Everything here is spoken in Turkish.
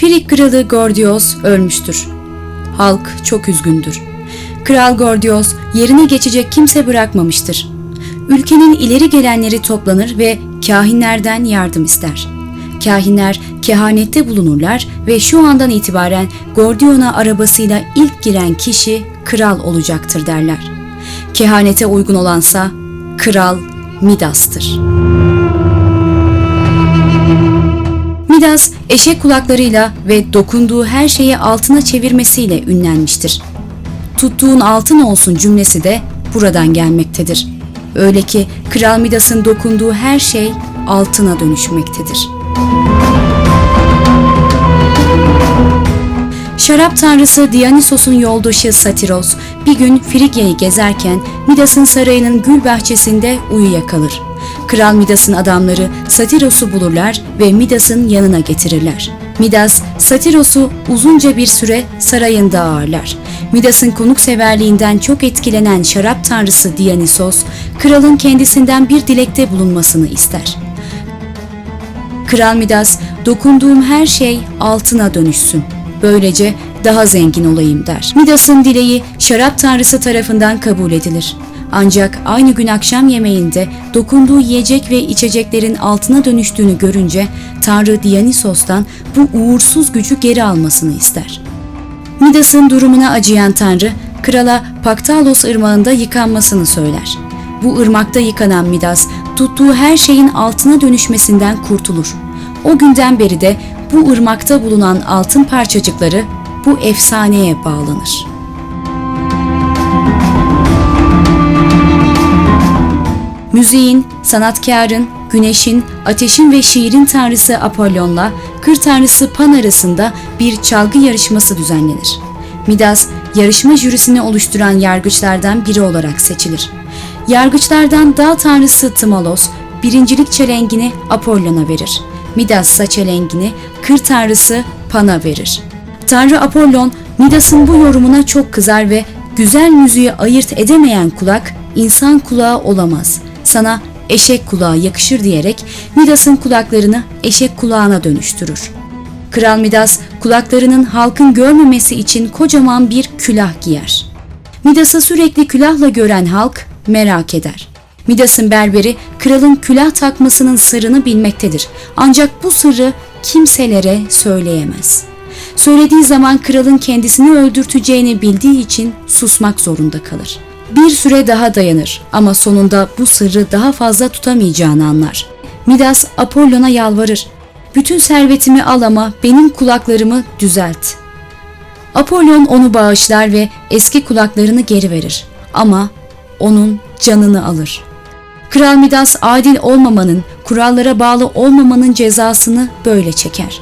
Frig kralı Gordios ölmüştür. Halk çok üzgündür. Kral Gordios yerine geçecek kimse bırakmamıştır. Ülkenin ileri gelenleri toplanır ve kahinlerden yardım ister. Kahinler kehanette bulunurlar ve şu andan itibaren Gordion'a arabasıyla ilk giren kişi kral olacaktır derler. Kehanete uygun olansa kral Midas'tır. Midas eşek kulaklarıyla ve dokunduğu her şeyi altına çevirmesiyle ünlenmiştir. Tuttuğun altın olsun cümlesi de buradan gelmektedir. Öyle ki Kral Midas'ın dokunduğu her şey altına dönüşmektedir. Şarap tanrısı Dionysos'un yoldaşı Satiros bir gün Frigya'yı gezerken Midas'ın sarayının gül bahçesinde uyuyakalır. Kral Midas'ın adamları Satiros'u bulurlar ve Midas'ın yanına getirirler. Midas, Satiros'u uzunca bir süre sarayında ağırlar. Midas'ın konukseverliğinden çok etkilenen şarap tanrısı Dionysos, kralın kendisinden bir dilekte bulunmasını ister. Kral Midas, dokunduğum her şey altına dönüşsün. Böylece daha zengin olayım der. Midas'ın dileği şarap tanrısı tarafından kabul edilir. Ancak aynı gün akşam yemeğinde dokunduğu yiyecek ve içeceklerin altına dönüştüğünü görünce Tanrı Dionysos'tan bu uğursuz gücü geri almasını ister. Midas'ın durumuna acıyan Tanrı, krala Paktalos ırmağında yıkanmasını söyler. Bu ırmakta yıkanan Midas, tuttuğu her şeyin altına dönüşmesinden kurtulur. O günden beri de bu ırmakta bulunan altın parçacıkları bu efsaneye bağlanır. Müziğin, sanatkarın, güneşin, ateşin ve şiirin tanrısı Apollon'la kır tanrısı Pan arasında bir çalgı yarışması düzenlenir. Midas, yarışma jürisini oluşturan yargıçlardan biri olarak seçilir. Yargıçlardan dağ tanrısı Tımalos, birincilik çelengini Apollon'a verir. Midas ise çelengini kır tanrısı Pan'a verir. Tanrı Apollon, Midas'ın bu yorumuna çok kızar ve güzel müziği ayırt edemeyen kulak insan kulağı olamaz. Sana eşek kulağı yakışır diyerek Midas'ın kulaklarını eşek kulağına dönüştürür. Kral Midas kulaklarının halkın görmemesi için kocaman bir külah giyer. Midas'ı sürekli külahla gören halk merak eder. Midas'ın berberi kralın külah takmasının sırrını bilmektedir. Ancak bu sırrı kimselere söyleyemez. Söylediği zaman kralın kendisini öldürteceğini bildiği için susmak zorunda kalır. Bir süre daha dayanır ama sonunda bu sırrı daha fazla tutamayacağını anlar. Midas Apollon'a yalvarır. Bütün servetimi al ama benim kulaklarımı düzelt. Apollon onu bağışlar ve eski kulaklarını geri verir. Ama onun canını alır. Kral Midas adil olmamanın, kurallara bağlı olmamanın cezasını böyle çeker.